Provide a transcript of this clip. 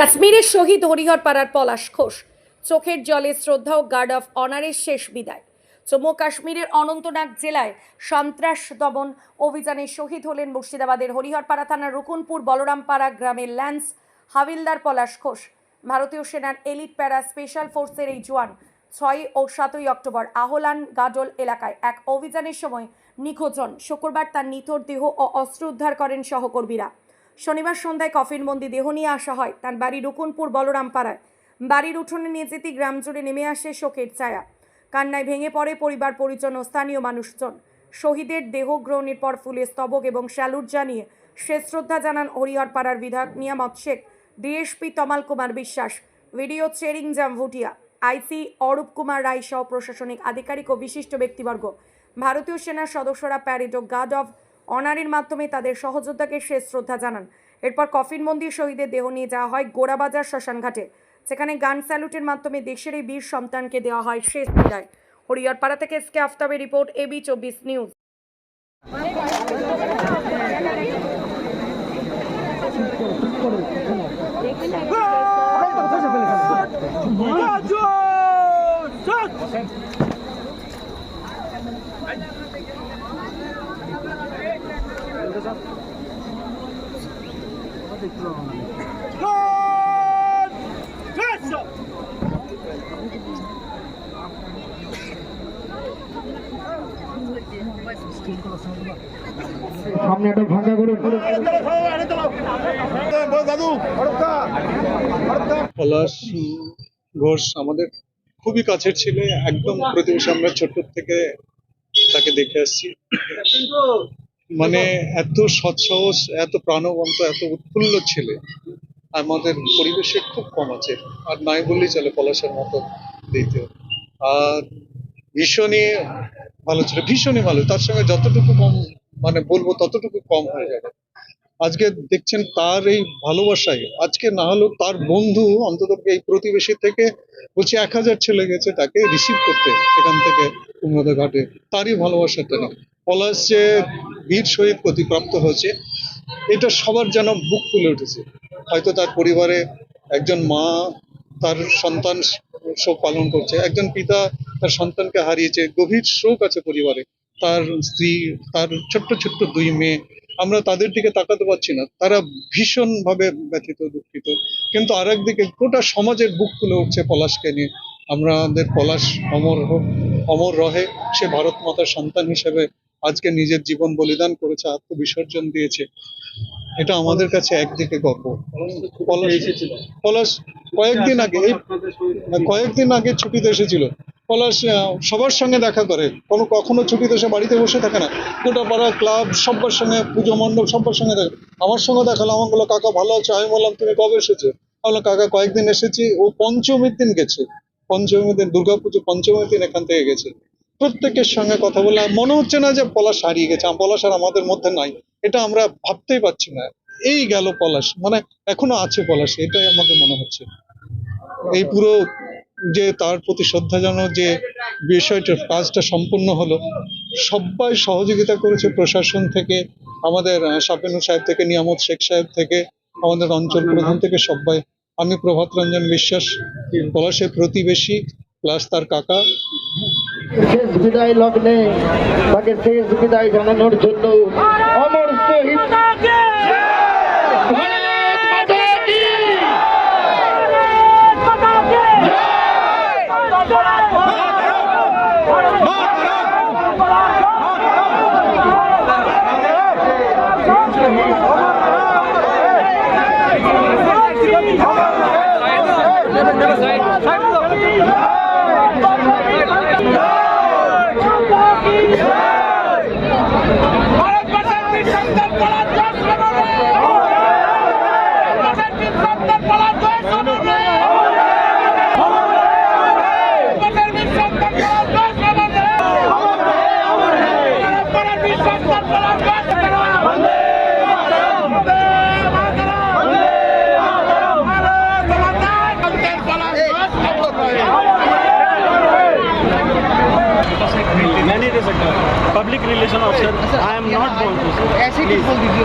কাশ্মীরের শহীদ হরিহর পাড়ার পলাশ ঘোষ। চোখের জলে শ্রদ্ধা ও গার্ড অফ অনারের শেষ বিদায়। জম্মু কাশ্মীরের অনন্তনাগ জেলায় সন্ত্রাস দমন অভিযানে শহীদ হলেন মুর্শিদাবাদের হরিহরপাড়া থানার রুকুনপুর বলরামপাড়া গ্রামের ল্যান্স হাবিলদার পলাশ ঘোষ। ভারতীয় সেনার এলিট প্যারা স্পেশাল ফোর্সের এই জওয়ান ছয় ও সাতই অক্টোবর আহলান গাডল এলাকায় এক অভিযানের সময় নিখোঁজ হন। শুক্রবার তার নিথর দেহ ও অস্ত্র উদ্ধার করেন সহকর্মীরা। শনিবার সন্ধ্যায় কফিনবন্দি দেহ নিয়ে আসা হয়। তার বাড়ি রুকুনপুর, বলরামপাড়ায়। বাড়ির উঠোনে নিয়ে যেতে গ্রাম জুড়ে নেমে আসে শোকের ছায়া। কান্নায় ভেঙে পড়ে পরিবার, পরিজন ও স্থানীয় মানুষজন। শহীদের দেহ গ্রহণের পর ফুলে স্তবক এবং স্যালুট জানিয়ে শেষ শ্রদ্ধা জানান হরিহরপাড়ার বিধায়ক নিয়ামত Sheikh, DSP Tamal Kumar Biswas, BDO Chering Jam Bhutia, IC Arup Kumar Roy সহ প্রশাসনিক আধিকারিক ও বিশিষ্ট ব্যক্তিবর্গ। ভারতীয় সেনার সদস্যরা প্যারেড ও গার্ড অফ অনারের মাধ্যমে তাদের সহযোদ্ধাকে শেষ শ্রদ্ধা জানান। এরপর কফিন মন্দির শহীদের দেহ নিয়ে যাওয়া হয় গোড়াবাজার শ্মশানঘাটে। সেখানে গান স্যালুটের মাধ্যমে দেশের এই বীর সন্তানকে দেওয়া হয় শেষ বিদায়। হরিহরপাড়া থেকে এসকে আফতাবের রিপোর্ট এবি চব্বিশ নিউজ। সামনে একটা ভাঙা করে পলাশ ঘোষ আমাদের খুবই কাছের ছেলে, একদম প্রতিবেশী। আমরা ছোট থেকে তাকে দেখে আসছি। মানে এত সৎসাহস, এত প্রাণবন্ত, এত উৎফুল্ল ছেলে। আমাদের পরিবেশে খুব কম আছে। আর নাই বললেই চলে পলাশের মতো দিতে আর ভীষণই ভালো ছিল, ভীষণই ভালো। তার সঙ্গে যতটুকু কম মানে বলব ততটুকু কম হয়ে যাবে। আজকে দেখছেন তার এই ভালোবাসায়, আজকে না হলেও তার বন্ধু অন্তত এই প্রতিবেশী থেকে বলছে এক হাজার ছেলে গেছে তাকে রিসিভ করতে এখান থেকে ঘাটে। তারই ভালোবাসাটা না পলাশ যে বীর শহীদ প্রতিপ্রাপ্ত হয়েছে। এটা সবার যেন বুক ফুলে উঠেছে। হয়তো তার পরিবারে একজন মা, তার সন্তান শোক পালন করছে, একজন পিতা তার সন্তানকে হারিয়েছে, গভীর শোক আছে পরিবারে। তার স্ত্রী, তার ছোট্ট ছোট্ট দুই মেয়ে, আমরা তাদের দিকে তাকাতে পারছি না। তারা ভীষণ ভাবে ব্যথিত, দুঃখিত। কিন্তু আর একদিকে গোটা সমাজের বুক ফুলে উঠছে পলাশকে নিয়ে। আমরা আমাদের পলাশ অমর হোক, অমর রহে, সে ভারত মাতার সন্তান হিসেবে আজকে নিজের জীবন বলিদান করেছে, আত্মবিসর্জন দিয়েছে। এটা আমাদের কাছে একদিকে গর্ব। পলাশ কয়েকদিন আগে কয়েকদিন আগে ছুটিতে এসেছিল। পলাশ সবার সঙ্গে দেখা করে। কোনো কখনো ছুটিতে এসে বাড়িতে বসে থাকে না। গোটা পাড়া ক্লাব সবার সঙ্গে, পুজো মণ্ডপ সবার সঙ্গে দেখা আমার সঙ্গে দেখাল আমার বলল, কাকা ভালো আছো? আমি বললাম, তুমি কবে এসেছ? বললাম, কাকা কয়েকদিন এসেছি। ও পঞ্চমীর দিন গেছে। পঞ্চমীর দিন, দুর্গাপুজো পঞ্চমীর দিন এখান থেকে গেছে। প্রত্যেকের সঙ্গে কথা বলে মনে হচ্ছে না যে পলাশ হারিয়ে গেছে। পলাশ আর আমাদের মধ্যে নাই। এটা আমরা ভাবতেই পারছি না। এই গেল পলাশ। মানে এখনও আছে পলাশ। এটাই আমাদের মনে হচ্ছে। এই পুরো যে তার প্রতি শ্রদ্ধা জানানোর যে বিষয়টা, কাজটা সম্পূর্ণ হলো সবাই সহযোগিতা করেছে প্রশাসন থেকে, আমাদের সাপেনু সাহেব থেকে, নিয়ামত শেখ সাহেব থেকে, আমাদের অঞ্চল প্রধান থেকে সবাই আমি প্রভাত রঞ্জন বিশ্বাস, পলাশের প্রতিবেশী, প্লাস তার কাকা। শেষ বিদায় লগ্নে তাকে শেষ বিদায় জানানোর জন্য অমর শহীদ ভারত মাতা दे सकता public relation officer I am not बोल ऐसे दीजिए?